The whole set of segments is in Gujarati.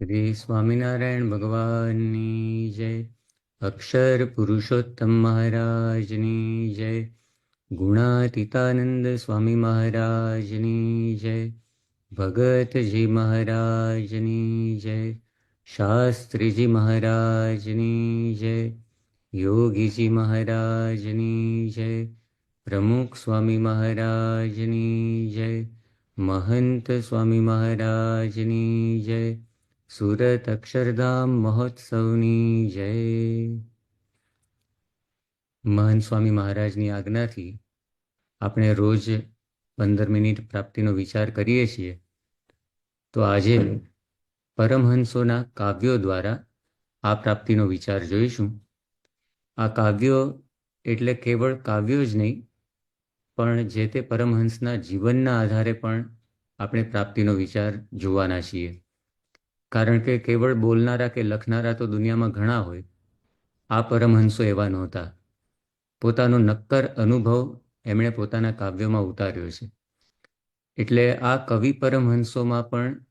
શ્રી સ્વામિનારાયણ ભગવાનની જય અક્ષર પુરુષોત્તમ મહારાજની જય ગુણાતીતાનંદ સ્વામી મહારાજની જય ભગતજી મહારાજની જય શાસ્ત્રીજી મહારાજની જય યોગીજી મહારાજની જય પ્રમુખ સ્વામી મહારાજની જય મહંત સ્વામી મહારાજની જય સુરત અક્ષરધામ મહોત્સવની જય. મહાન સ્વામી મહારાજની આજ્ઞાથી આપણે રોજ પંદર મિનિટ પ્રાપ્તિનો વિચાર કરીએ છીએ. તો આજે પરમહંસોના કાવ્યો દ્વારા આ પ્રાપ્તિનો વિચાર જોઈશું. આ કાવ્યો એટલે કેવળ કાવ્યો જ નહીં, પણ જે તે પરમહંસના જીવનના આધારે પણ આપણે પ્રાપ્તિનો વિચાર જોવાના છીએ. કારણ કે કેવળ બોલનારા કે લખનારા તો દુનિયામાં ઘણા હોય. આ પરમહંસો એવા નહોતા. પોતાનો નક્કર અનુભવ એમણે પોતાના કાવ્યોમાં ઉતાર્યો છે. એટલે આ કવિ પરમહંસોમાં પણ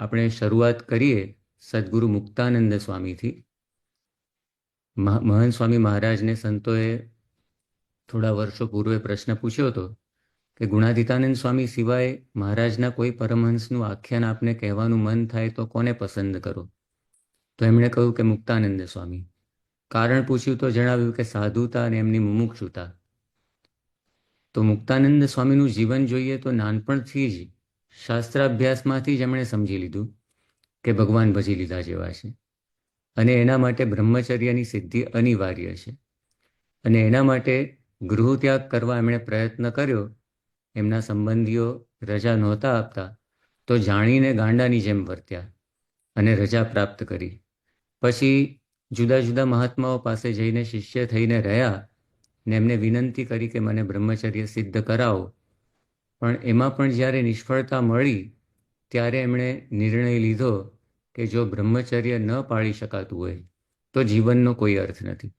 આપણે શરૂઆત કરીએ સદગુરુ મુક્તાનંદ સ્વામીથી. મહંત સ્વામી મહારાજને સંતોએ થોડા વર્ષો પૂર્વે પ્રશ્ન પૂછ્યો હતો કે ગુણાતીતાનંદ સ્વામી સિવાય મહારાજના કોઈ પરમહંસનું આખ્યાન આપને કહેવાનું મન થાય તો કોને પસંદ કરો? તો એમણે કહ્યું કે મુક્તાનંદ સ્વામી. કારણ પૂછ્યું તો જણાવ્યું કે સાધુતા અને એમની મુમુક્ષુતા. તો મુક્તાનંદ સ્વામીનું જીવન જોઈએ તો નાનપણથી જ શાસ્ત્રાભ્યાસમાંથી જ એમણે સમજી લીધું કે ભગવાન ભજી લીધા જેવા છે. અને એના માટે બ્રહ્મચર્યની સિદ્ધિ અનિવાર્ય છે. અને એના માટે ગૃહ ત્યાગ કરવા એમણે પ્રયત્ન કર્યો એમના સંબંધીઓ રજા નહોતા આપતા, તો જાણીને ગાંડાની જેમ વર્ત્યા અને રજા પ્રાપ્ત કરી. પછી જુદા જુદા મહાત્માઓ પાસે જઈને શિષ્ય થઈને રહ્યા ને એમને વિનંતી કરી કે મને બ્રહ્મચર્ય સિદ્ધ કરાવો. પણ એમાં પણ જ્યારે નિષ્ફળતા મળી, ત્યારે એમણે નિર્ણય લીધો કે જો બ્રહ્મચર્ય ન પાળી શકાતું હોય, તો જીવનનો કોઈ અર્થ નથી.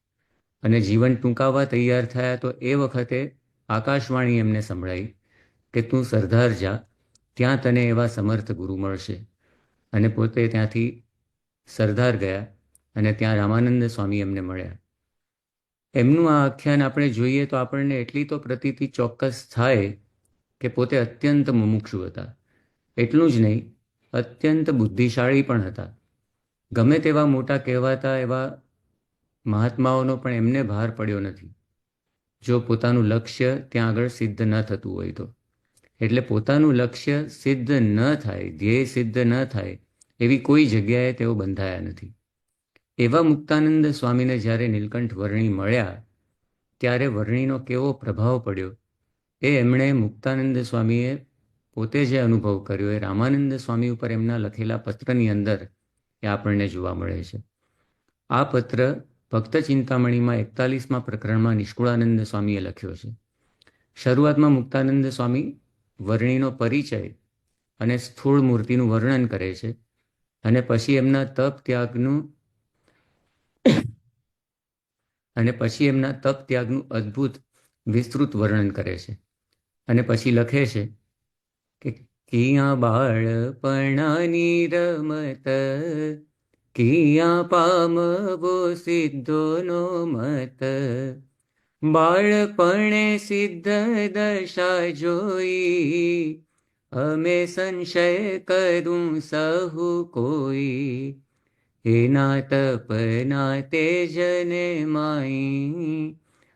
અને જીવન ટૂંકાવા તૈયાર થયા તો એ વખતે આકાશવાણી એમને સંભળાઈ. કે તું સરદાર જા, ત્યાં તને એવા સમર્થ ગુરુ મળશે. અને પોતે ત્યાંથી સરદાર ગયા અને ત્યાં રામાનંદ સ્વામી એમને મળ્યા. એમનું આ આખ્યાન આપણે જોઈએ તો આપણને એટલી તો પ્રતીતિ ચોક્કસ થાય કે પોતે અત્યંત મુમુક્ષુ હતા. એટલું જ નહીં, અત્યંત બુદ્ધિશાળી પણ હતા. ગમે તેવા મોટા કહેવાતા એવા મહાત્માઓનો પણ એમને ભાર પડ્યો નથી. જો પોતાનું લક્ષ્ય ત્યાં આગળ સિદ્ધ ન થતું હોય તો. એટલે પોતાનું લક્ષ્ય સિદ્ધ ન થાય, ધ્યેય સિદ્ધ ન થાય, એવી કોઈ જગ્યાએ તેઓ બંધાયા નથી. એવા મુક્તાનંદ સ્વામીને જ્યારે નીલકંઠ વર્ણી મળ્યા, ત્યારે વર્ણીનો કેવો પ્રભાવ પડ્યો એ એમણે મુક્તાનંદ સ્વામીએ પોતે જે અનુભવ કર્યો એ રામાનંદ સ્વામી ઉપર એમના લખેલા પત્રની અંદર એ આપણને જોવા મળે છે. આ પત્ર ભક્ત ચિંતામણીમાં એકતાલીસમાં પ્રકરણમાં નિષ્કુળાનંદ સ્વામીએ લખ્યો છે. શરૂઆતમાં મુક્તાનંદ સ્વામી વર્ણીનો પરિચય અને સ્થૂળ મૂર્તિનું વર્ણન કરે છે અને પછી એમના તપ ત્યાગનું અને પછી એમના તપ ત્યાગનું અદ્ભુત વિસ્તૃત વર્ણન કરે છે. અને પછી લખે છે કે કિયા બાળપણાની રમત, કિયા પામવો સિદ્ધોનો મત બાળપણે સિદ્ધ દશા જોઈ. અમે સંશય કરું સહુ કોઈ. એના તપના તેજને માઈ.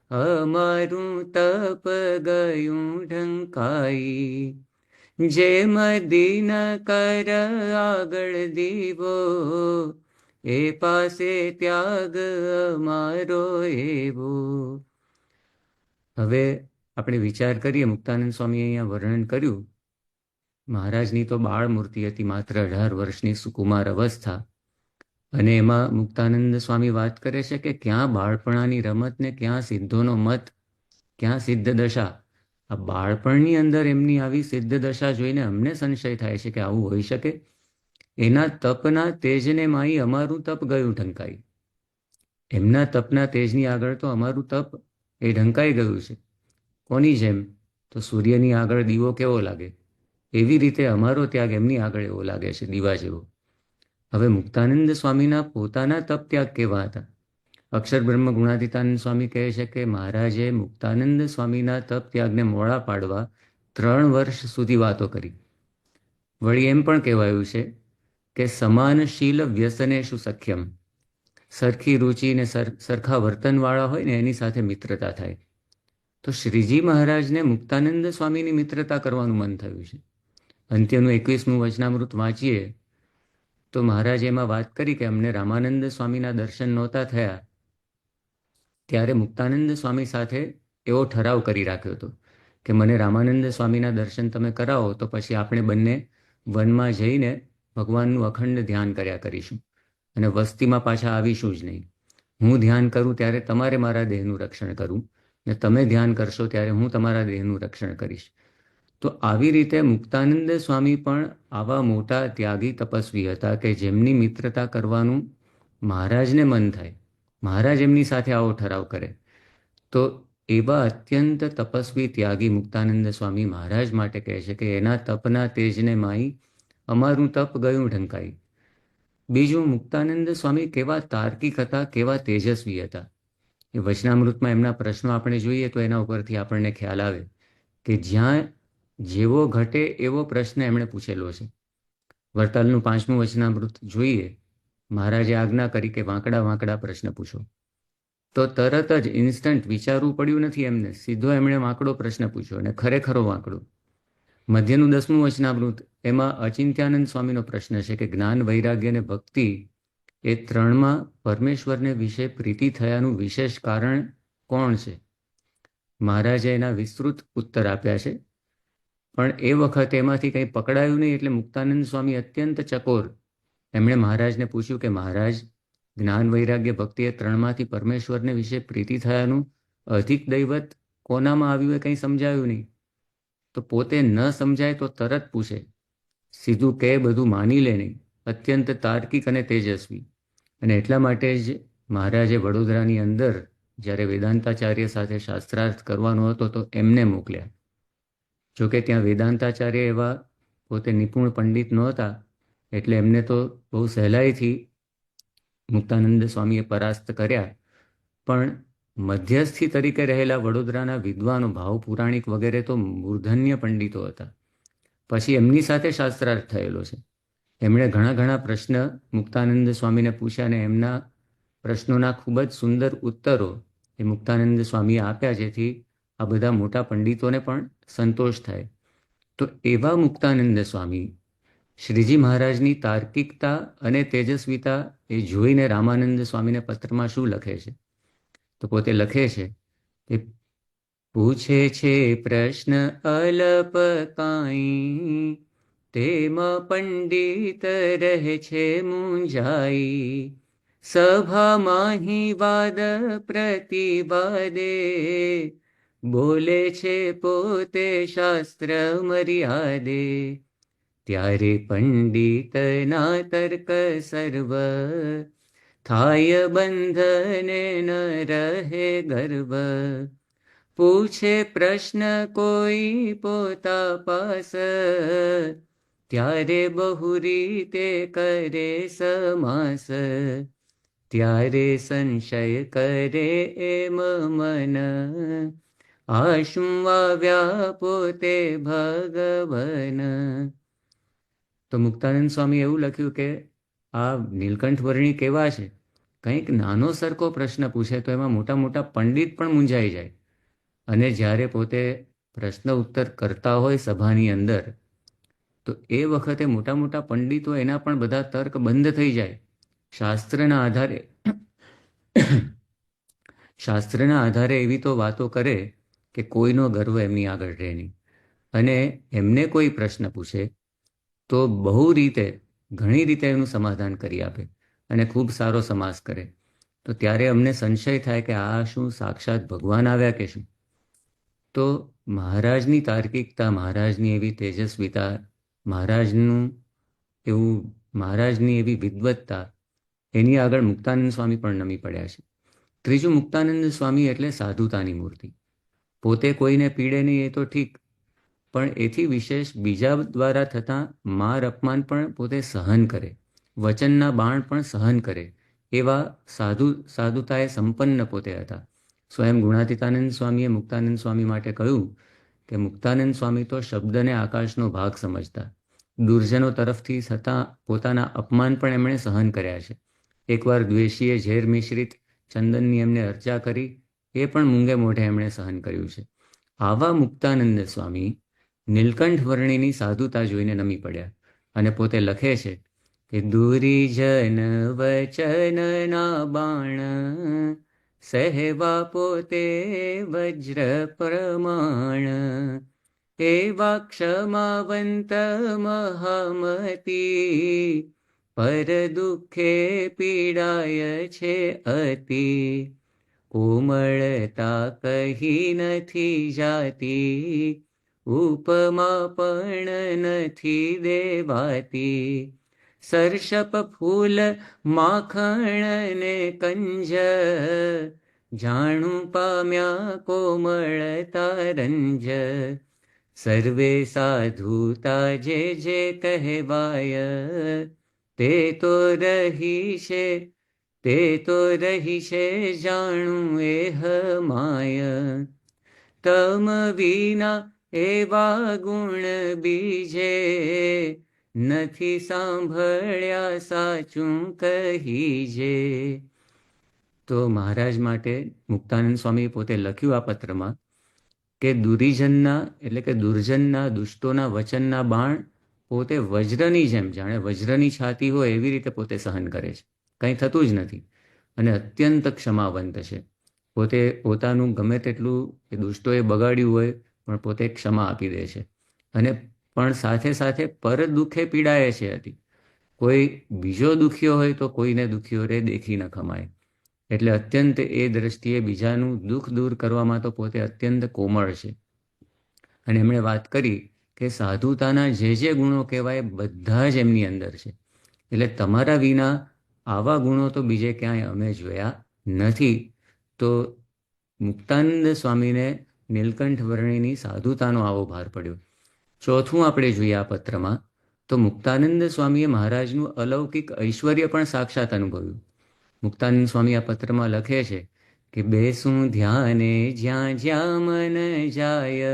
અમારું તપ ગયું ઢંકાઈ. જે મદીન કર આગળ દીવો, એ પાસે ત્યાગ અમારો એવો. હવે આપણે વિચાર કરીએ, મુક્તાનંદ સ્વામીએ અહીંયા વર્ણન કર્યું, મહારાજની તો બાળ મૂર્તિ હતી માત્ર અઢાર વર્ષની સુકુમાર અવસ્થા. અને એમાં મુક્તાનંદ સ્વામી વાત કરે છે કે ક્યાં બાળપણાની રમત ને ક્યાં સિદ્ધોનો મત, ક્યાં સિદ્ધ દશા. આ બાળપણની અંદર એમની આવી સિદ્ધ દશા જોઈને અમને સંશય થાય છે કે આવું હોઈ શકે. એના તપના તેજને માઈ અમારું તપ ગયું ઢંકાઈ. એમના તપના તેજની આગળ તો અમારું તપ એ ઢંકાઈ ગયું છે. કોની જેમ? તો સૂર્યની આગળ દીવો કેવો લાગે? એવી રીતે અમારો ત્યાગ એમની આગળ એવો લાગે છે, દીવા જેવો. હવે મુક્તાનંદ સ્વામીના પોતાના તપ ત્યાગ કેવા હતા? અક્ષર બ્રહ્મ ગુણાતીતાનંદ સ્વામી કહે છે કે મહારાજે મુક્તાનંદ સ્વામીના તપ ત્યાગને મોડા પાડવા ત્રણ વર્ષ સુધી વાતો કરી. વળી એમ પણ કહેવાયું છે કે સમાનશીલ વ્યસનેશુ સખ્યમ. સરખી રુચિ ને સરખા વર્તનવાળા હોય ને એની સાથે મિત્રતા થાય. તો શ્રીજી મહારાજને મુક્તાનંદ સ્વામીની મિત્રતા કરવાનું મન થયું છે. અંત્યનું એકવીસમું વચનામૃત વાંચીએ, તો મહારાજે એમાં વાત કરી કે અમને રામાનંદ સ્વામીના દર્શન નહોતા થયા. ત્યારે મુક્તાનંદ સ્વામી સાથે એવો ઠરાવ કરી રાખ્યો હતો કે મને રામાનંદ સ્વામીના દર્શન તમે કરાવો તો પછી આપણે બંને વનમાં જઈને ભગવાનનું અખંડ ધ્યાન કર્યા કરીશું. અને વસ્તીમાં પાછા આવીશું જ નહીં. હું ધ્યાન કરું ત્યારે તમારે મારા દેહનું રક્ષણ કરું ને તમે ધ્યાન કરશો ત્યારે હું તમારા દેહનું રક્ષણ કરીશ. તો આવી રીતે મુક્તાનંદ સ્વામી પણ આવા મોટા ત્યાગી તપસ્વી હતા કે જેમની મિત્રતા કરવાનું મહારાજને મન થાય. મહારાજ એમની સાથે આવો ઠરાવ કરે. તો એવા અત્યંત તપસ્વી ત્યાગી મુક્તાનંદ સ્વામી મહારાજ માટે કહે છે કે એના તપના તેજને માઈ, અમારું તપ ગયું ઢંકાઈ. બીજું મુક્તાનંદ સ્વામી કેવા તાર્કિક હતા, કેવા તેજસ્વી હતા. એ વચનામૃતમાં એમના પ્રશ્નો આપણે જોઈએ તો એના ઉપરથી આપણને ખ્યાલ આવે કે જ્યાં જેવો ઘટે એવો પ્રશ્ન એમણે પૂછેલો છે. વરતાલનું પાંચમું વચનામૃત જોઈએ, મહારાજે આજ્ઞા કરી કે વાંકડા વાંકડા પ્રશ્ન પૂછો. તો તરત જ ઇન્સ્ટન્ટ વિચારવું પડ્યું નથી એમને, સીધો એમણે વાંકડો પ્રશ્ન પૂછ્યો અને ખરેખરો વાંકડો. મધ્યનું દસમું વચનામૃત. એમાં અચિંત્યાનંદ સ્વામીનો પ્રશ્ન છે કે જ્ઞાન, વૈરાગ્ય અને ભક્તિ એ ત્રણમાં પરમેશ્વરને વિશે પ્રીતિ થયાનું વિશેષ કારણ કોણ છે? મહારાજે એના વિસ્તૃત ઉત્તર આપ્યા છે. પણ એ વખત એમાંથી કંઈ પકડાયું નહીં એટલે મુક્તાનંદ સ્વામી અત્યંત ચકોર. એમણે મહારાજને પૂછ્યું કે મહારાજ, જ્ઞાન, વૈરાગ્ય, ભક્તિ એ ત્રણમાંથી પરમેશ્વરને વિશે પ્રીતિ થયાનું અધિક દૈવત કોનામાં આવ્યું એ કંઈ સમજાયું નહીં? તો પોતે ન સમજાય તો તરત પૂછે, સીધું કે બધું માની લે નહીં, અત્યંત તાર્કિક અને તેજસ્વી. અને એટલા માટે જ મહારાજે વડોદરાની અંદર જ્યારે વેદાંતાચાર્ય સાથે શાસ્ત્રાર્થ કરવાનો હતો તો એમને મોકલ્યા. જોકે ત્યાં વેદાંતાચાર્ય એવા પોતે નિપુણ પંડિત નહોતા, એટલે એમને તો બહુ સહેલાઈથી મુક્તાનંદ સ્વામીએ પરાસ્ત કર્યા. પણ મધ્યસ્થી તરીકે રહેલા વડોદરાના વિદ્વાનો ભાવ પુરાણિક વગેરે તો મૂર્ધન્ય પંડિતો હતા. પછી એમની સાથે શાસ્ત્રાર્થ થયેલો છે. એમણે ઘણા ઘણા પ્રશ્ન મુક્તાનંદ સ્વામીને પૂછ્યા અને એમના પ્રશ્નોના ખૂબ જ સુંદર ઉત્તરો એ મુક્તાનંદ સ્વામીએ આપ્યા, જેથી આ બધા મોટા પંડિતોને પણ સંતોષ થાય. તો એવા મુક્તાનંદ સ્વામી, શ્રીજી મહારાજની તાર્કિકતા અને તેજસ્વીતા એ જોઈને રામાનંદ સ્વામીને પત્રમાં શું લખે છે? તો પોતે લખે છે કે પૂછે છે પ્રશ્ન અલપ કાંઈ. તેમાં પંડિત રહે છે મૂંઝાઈ. સભામાં વાદ પ્રતિવાદે. બોલે છે પોતે શાસ્ત્ર મર્યાદે. ત્યારે પંડિતના તર્ક સર્વ થાય બંધને ન રહે ગર્વ પૂછે પ્રશ્ન કોઈ પોતા પાસ ત્યારે બહુ રીતે કરે સમાસ ત્યારે સંશય કરે એમ મન આશુવાવ્યા પોતે ભગવન તો મુક્તાનંદ સ્વામી એવું લખ્યું કે આ નીલકંઠ વર્ણી કેવા છે? કંઈક નાનો સરખો પ્રશ્ન પૂછે તો એમાં મોટા મોટા પંડિત પણ મૂંઝાઈ જાય. અને જ્યારે પોતે પ્રશ્ન ઉત્તર કરતા હોય સભાની અંદર, તો એ વખતે મોટા મોટા પંડિતો એના પણ બધા તર્ક બંધ થઈ જાય. શાસ્ત્રના આધારે શાસ્ત્રના આધારે એવી તો વાતો કરે કે કોઈનો ગર્વ એમની આગળ રહે નહીં. અને એમને કોઈ પ્રશ્ન પૂછે તો બહુ રીતે ઘણી રીતે એનું સમાધાન કરી આપે અને ખૂબ સારો સમાસ કરે. તો ત્યારે અમને સંશય થાય કે આ શું સાક્ષાત ભગવાન આવ્યા કે શું? તો મહારાજની તાર્કિકતા, મહારાજની એવી તેજસ્વીતા, મહારાજનું એવું, મહારાજની એવી વિદ્વત્તા, એની આગળ મુક્તાનંદ સ્વામી પણ નમી પડ્યા છે. ત્રીજું મુક્તાનંદ સ્વામી એટલે સાધુતાની મૂર્તિ. પોતે કોઈને પીડે નહીં એ તો ઠીક પણ એથી વિશેષ બીજા દ્વારા થતા માર અપમાન પણ પોતે સહન કરે. વચનના બાણ પણ સહન કરે. એવા સાધુ, સાધુતાએ સંપન્ન પોતે હતા. સ્વયં ગુણાતીતાનંદ સ્વામીએ મુક્તાનંદ સ્વામી માટે કહ્યું કે મુક્તાનંદ સ્વામી તો શબ્દને આકાશનો ભાગ સમજતા. દુર્જનો તરફથી થતાં પોતાના અપમાન પણ એમણે સહન કર્યા છે. એકવાર દ્વેષીએ ઝેર મિશ્રિત ચંદનની એમને અર્ચા કરી, એ પણ મૂંગે મોઢે એમણે સહન કર્યું છે. આવા મુક્તાનંદ સ્વામી નીલકંઠ વર્ણિની સાધુતા જોઈને નમી પડ્યા અને પોતે લખે છે કે દુરીજન વચનના બાણ, સહેવા પોતે વજ્ર પ્રમાણ. એવા ક્ષમાવંત મહામતી પર દુઃખે પીડાય છે અતિ. કોમળતા કહી નથી જાતી ઉપમા પણ નથી દેવાતી. સરસપ ફૂલ માખણ ને કંજ. જાણું પામ્યા કોમળતા રંજ. સર્વે સાધુતા જે જે કહેવાય. તે તો રહી છે તે તો રહી છે જાણું એ હમાય. તમ વિના એવા ગુણ બીજે નથી સાંભળ્યા સાચું કહીજે. તો મહારાજ માટે મુક્તાનંદ સ્વામી પોતે લખ્યું આ પત્રમાં કે દુરીજનના, એટલે કે દુર્જનના, દુષ્ટોના વચનના બાણ પોતે વજ્રની જેમ જાણે, વજ્રની છાતી હોય એવી રીતે પોતે સહન કરે છે. કંઈ થતું જ નથી અને અત્યંત ક્ષમાવંત છે. પોતે પોતાનું ગમે તેટલું એ દુષ્ટોએ બગાડ્યું હોય પણ પોતે ક્ષમા આપી દે છે. અને પણ સાથે સાથે પર દુઃખે પીડાય છે હતી કોઈ બીજો દુખ્યો હોય તો કોઈને દુખ્યો રે દેખી ન ખમાય. એટલે અત્યંત એ દ્રષ્ટિએ બીજાનું દુઃખ દૂર કરવામાં તો પોતે અત્યંત કોમળ છે. અને એમણે વાત કરી કે સાધુતાના જે જે ગુણો કહેવાય બધા જ એમની અંદર છે. એટલે તમારા વિના આવા ગુણો તો બીજે ક્યાંય અમે જોયા નથી. તો મુક્તાનંદ સ્વામીને નીલકંઠ વર્ણિની સાધુતાનો આવો ભાર પડ્યો. ચોથું આપણે જોઈએ આ પત્રમાં, તો મુક્તાનંદ સ્વામીએ મહારાજનું અલૌકિક ઐશ્વર્ય પણ સાક્ષાત અનુભવ્યું. મુક્તાનંદ સ્વામી આ પત્રમાં લખે છે કે, બેસું ધ્યાને જ્યાં જ્યાં મન જાય,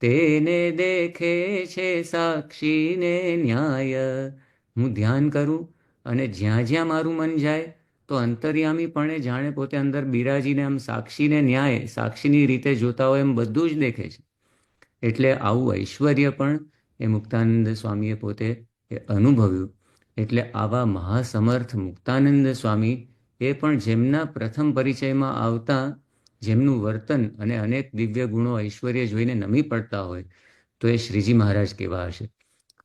તેને દેખે છે સાક્ષીને ન્યાય. હું ધ્યાન કરું અને જ્યાં જ્યાં મારું મન જાય તો અંતર્યામીપણે જાણે પોતે અંદર બિરાજીને આમ સાક્ષીને ન્યાય, સાક્ષીની રીતે જોતા હોય એમ બધું જ દેખે છે. એટલે આવું ઐશ્વર્ય પણ એ મુક્તાનંદ સ્વામીએ પોતે એ અનુભવ્યું. એટલે આવા મહાસમર્થ મુક્તાનંદ સ્વામી એ પણ જેમના પ્રથમ પરિચયમાં આવતા, જેમનું વર્તન અને અનેક દિવ્ય ગુણો ઐશ્વર્ય જોઈને નમી પડતા હોય, તો એ શ્રીજી મહારાજ કેવા હશે?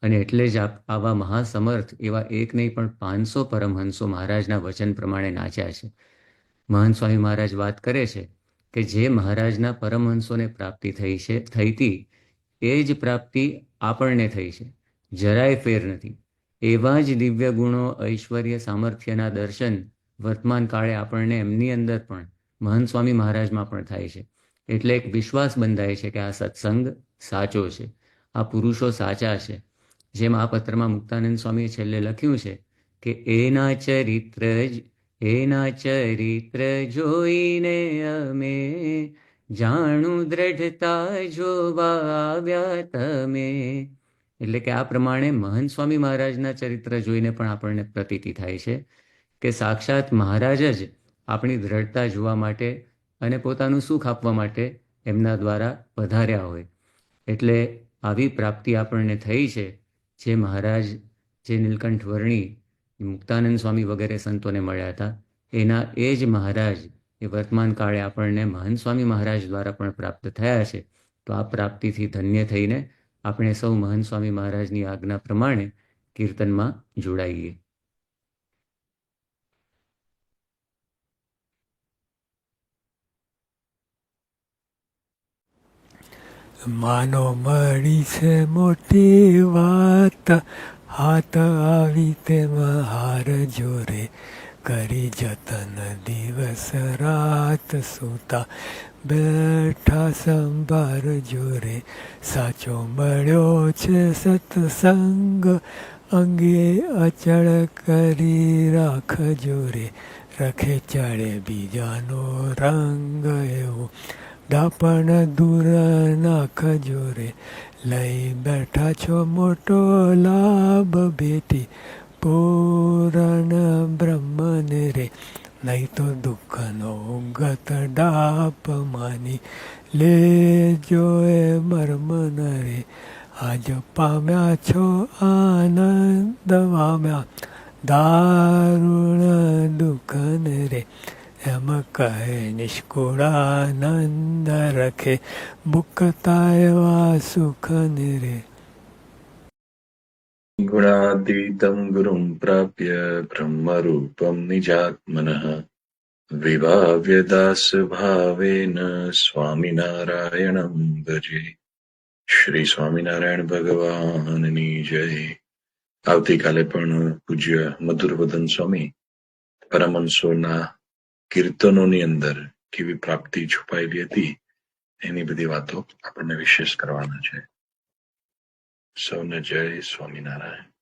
અને એટલે જ આવા મહાસમર્થ એવા એક નહીં પણ પાંચસો પરમહંસો મહારાજના વચન પ્રમાણે નાચ્યા છે. મહાન સ્વામી મહારાજ વાત કરે છે કે જે મહારાજના પરમહંસોને પ્રાપ્તિ થઈ છે થઈ હતી એ જ પ્રાપ્તિ આપણને થઈ છે. જરાય ફેર નથી. એવા જ દિવ્ય ગુણો ઐશ્વર્ય સામર્થ્યના દર્શન વર્તમાન કાળે આપણને એમની અંદર પણ મહાન સ્વામી મહારાજમાં પણ થાય છે. એટલે એક વિશ્વાસ બંધાય છે કે આ સત્સંગ સાચો છે. આ પુરુષો સાચા છે. જેમ આ પત્રમાં મુક્તાનંદ સ્વામીએ છેલ્લે લખ્યું છે કે, એના ચરિત્ર જ, એના ચરિત્ર જોઈને અમે જાણું દ્રઢતા જોવા આવ્યા તમે. એટલે કે આ પ્રમાણે મહંત સ્વામી મહારાજના ચરિત્ર જોઈને પણ આપણને પ્રતીતિ થાય છે કે સાક્ષાત મહારાજ જ આપણી દ્રઢતા જોવા માટે અને પોતાનું સુખ આપવા માટે એમના દ્વારા વધાર્યા હોય. એટલે આવી પ્રાપ્તિ આપણને થઈ છે જે મહારાજ, જે નીલકંઠ વર્ણી મુક્તાનંદ સ્વામી વગેરે સંતોને મળ્યા હતા, એના એ જ મહારાજ, એ વર્તમાન કાળે આપણને મહંત સ્વામી મહારાજ દ્વારા પણ પ્રાપ્ત થયા છે. તો આ પ્રાપ્તિથી ધન્ય થઈને આપણે સૌ મહંત સ્વામી મહારાજની આજ્ઞા પ્રમાણે કીર્તનમાં જોડાઈએ. માનો મળી છે મોટી વાત. હાથ આવી તેમાં હાર જોરે. કરી જતન દિવસ રાત સૂતા. બેઠા સંભાર જોરે. સાચો મળ્યો છે સત્સંગ. અંગે અચળ કરી રાખજો રે રખે ચડે બીજાનો રંગ એવો. ડાપણ દૂર નાખજો રે લઈ બેઠા છો મોટો લાભ ભેટી. પૂરણ બ્રહ્મને રે. નહીં તો દુઃખનો ગત ડાપ માની લેજો એ મર્મન રે. આજ પામ્યા છો આનંદ પામ્યા. દારૂણ દુઃખન રે. એમ કહે નિષ્કુળાનંદ રખે બુકતા એવા સુખ રે ગુણાતીતમ ગુરુમ પ્રાપ્ય બ્રહ્મરૂપમ નિજાત્મન. વિભાવ્યદાસ ભાવેન સ્વામિનારાયણમ ભજે. શ્રી સ્વામિનારાયણ ભગવાનની જય. આવતીકાલે પણ પૂજ્ય મધુરવદન સ્વામી પરમહંસોના કીર્તનોની અંદર કેવી પ્રાપ્તિ છુપાયેલી હતી, એની બધી વાતો આપણને વિશેષ કરવાના છે. સૌને જય સ્વામિનારાયણ.